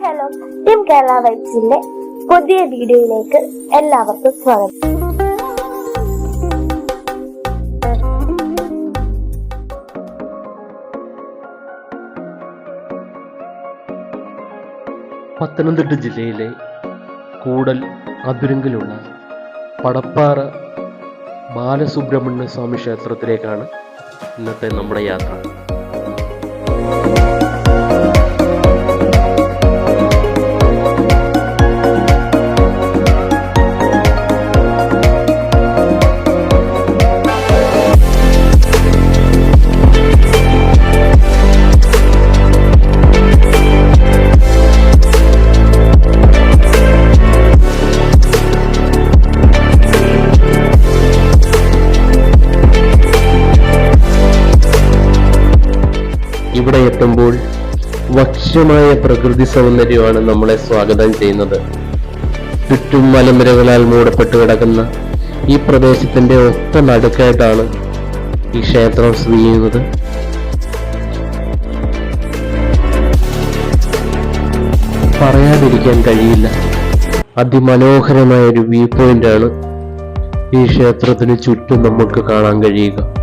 Hello team Kerala വൈബ്സിന്റെ പുതിയ വീഡിയോയിലേക്ക് എല്ലാവർക്കും സ്വാഗതം. പത്തനംതിട്ട ജില്ലയിലെ കൂടൽ അതിരുങ്കിലുള്ള പടപ്പാറ ബാലസുബ്രഹ്മണ്യ സ്വാമി ക്ഷേത്രത്തിലേക്കാണ് ഇന്നത്തെ നമ്മുടെ യാത്ര. ഇവിടെ എത്തുമ്പോൾ വക്ഷമായ പ്രകൃതി സൗന്ദര്യമാണ് നമ്മളെ സ്വാഗതം ചെയ്യുന്നത്. ചുറ്റും മലനിരകളാൽ മൂടപ്പെട്ട് കിടക്കുന്ന ഈ പ്രദേശത്തിന്റെ ഒത്ത നടുക്കായിട്ടാണ് ഈ ക്ഷേത്രം സ്ഥിതി ചെയ്യുന്നത്. പറയാതിരിക്കാൻ കഴിയില്ല. അതിമനോഹരമായ ഒരു വ്യൂ പോയിന്റ് ആണ് ഈ ക്ഷേത്രത്തിന് ചുറ്റും നമുക്ക് കാണാൻ കഴിയുക.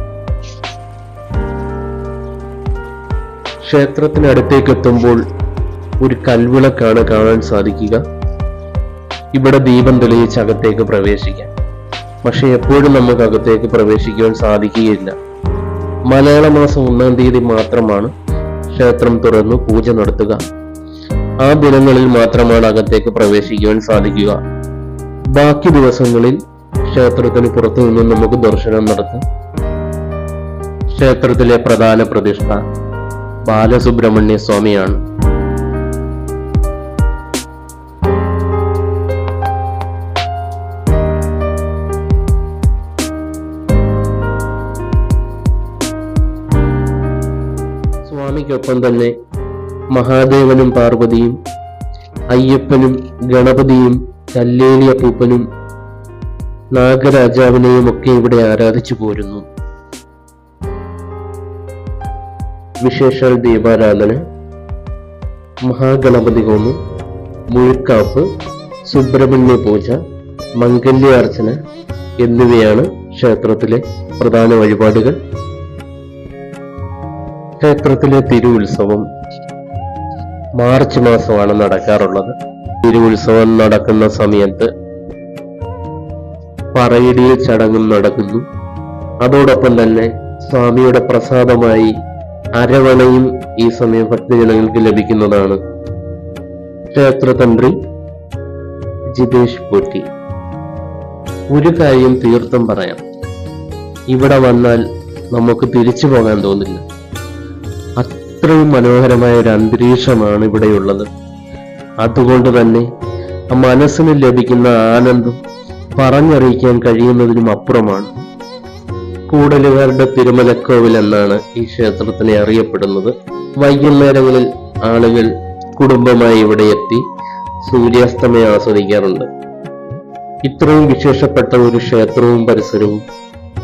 ക്ഷേത്രത്തിനടുത്തേക്ക് എത്തുമ്പോൾ ഒരു കൽവിളക്കാണ് കാണാൻ സാധിക്കുക. ഇവിടെ ദീപം തെളിയിച്ച് അകത്തേക്ക് പ്രവേശിക്കാം. പക്ഷെ എപ്പോഴും നമുക്ക് അകത്തേക്ക് പ്രവേശിക്കുവാൻ സാധിക്കുകയില്ല. മലയാള മാസം ഒന്നാം തീയതി മാത്രമാണ് ക്ഷേത്രം തുറന്നു പൂജ നടത്തുക. ആ ദിനങ്ങളിൽ മാത്രമാണ് അകത്തേക്ക് പ്രവേശിക്കുവാൻ സാധിക്കുക. ബാക്കി ദിവസങ്ങളിൽ ക്ഷേത്രത്തിന് പുറത്തു നിന്നും നമുക്ക് ദർശനം നടത്താം. ക്ഷേത്രത്തിലെ പ്രധാന പ്രതിഷ്ഠ ബാലസുബ്രഹ്മണ്യ സ്വാമിയാണ് സ്വാമിക്കൊപ്പം തന്നെ മഹാദേവനും പാർവതിയും അയ്യപ്പനും ഗണപതിയും കല്ലേലിയപ്പൂപ്പനും നാഗരാജാവിനെയും ഒക്കെ ഇവിടെ ആരാധിച്ചു പോരുന്നു. വിശേഷാൽ ദീപാരാധന മഹാഗണപതി ഹോമം മുഴുക്കാപ്പ് സുബ്രഹ്മണ്യ പൂജ മംഗല്യാർച്ചന എന്നിവയാണ് ക്ഷേത്രത്തിലെ പ്രധാന വഴിപാടുകൾ. ക്ഷേത്രത്തിലെ തിരുവുത്സവം മാർച്ച് മാസമാണ് നടക്കാറുള്ളത്. തിരുവുത്സവം നടക്കുന്ന സമയത്ത് പറയിടിയ ചടങ്ങും നടക്കുന്നു. അതോടൊപ്പം തന്നെ സ്വാമിയുടെ പ്രസാദമായി അരവണയും ഈ സമയം ഭക്തജനങ്ങൾക്ക് ലഭിക്കുന്നതാണ്. ക്ഷേത്രതന്ത്രി ജിതേഷ് പോറ്റി. ഒരു കാര്യം തീർത്ഥം പറയാം. ഇവിടെ വന്നാൽ നമുക്ക് തിരിച്ചു പോകാൻ തോന്നില്ല. അത്രയും മനോഹരമായ ഒരു അന്തരീക്ഷമാണ് ഇവിടെയുള്ളത്. അതുകൊണ്ട് തന്നെ മനസ്സിന് ലഭിക്കുന്ന ആനന്ദം പറഞ്ഞറിയിക്കാൻ കഴിയുന്നതിനും അപ്പുറമാണ്. കൂടലുകാരുടെ തിരുമലക്കോവിൽ എന്നാണ് ഈ ക്ഷേത്രത്തിനെ അറിയപ്പെടുന്നത്. വൈകുന്നേരങ്ങളിൽ ആളുകൾ കുടുംബമായി ഇവിടെ എത്തി സൂര്യാസ്തമയം ആസ്വദിക്കാറുണ്ട്. ഇത്രയും വിശേഷപ്പെട്ട ഒരു ക്ഷേത്രവും പരിസരവും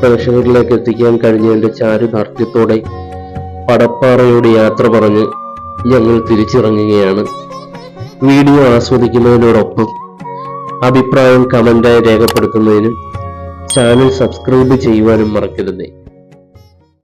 പ്രേക്ഷകരിലേക്ക് എത്തിക്കാൻ കഴിഞ്ഞതിന്റെ ചാരുദാർഢ്യത്തോടെ പടപ്പാറയോട് യാത്ര പറഞ്ഞ് ഞങ്ങൾ തിരിച്ചിറങ്ങുകയാണ്. വീഡിയോ ആസ്വദിക്കുന്നതിനോടൊപ്പം അഭിപ്രായം കമന്റായി രേഖപ്പെടുത്തുന്നതിനും ചാനൽ സബ്സ്ക്രൈബ് ചെയ്യുവാനും മറക്കരുതേ.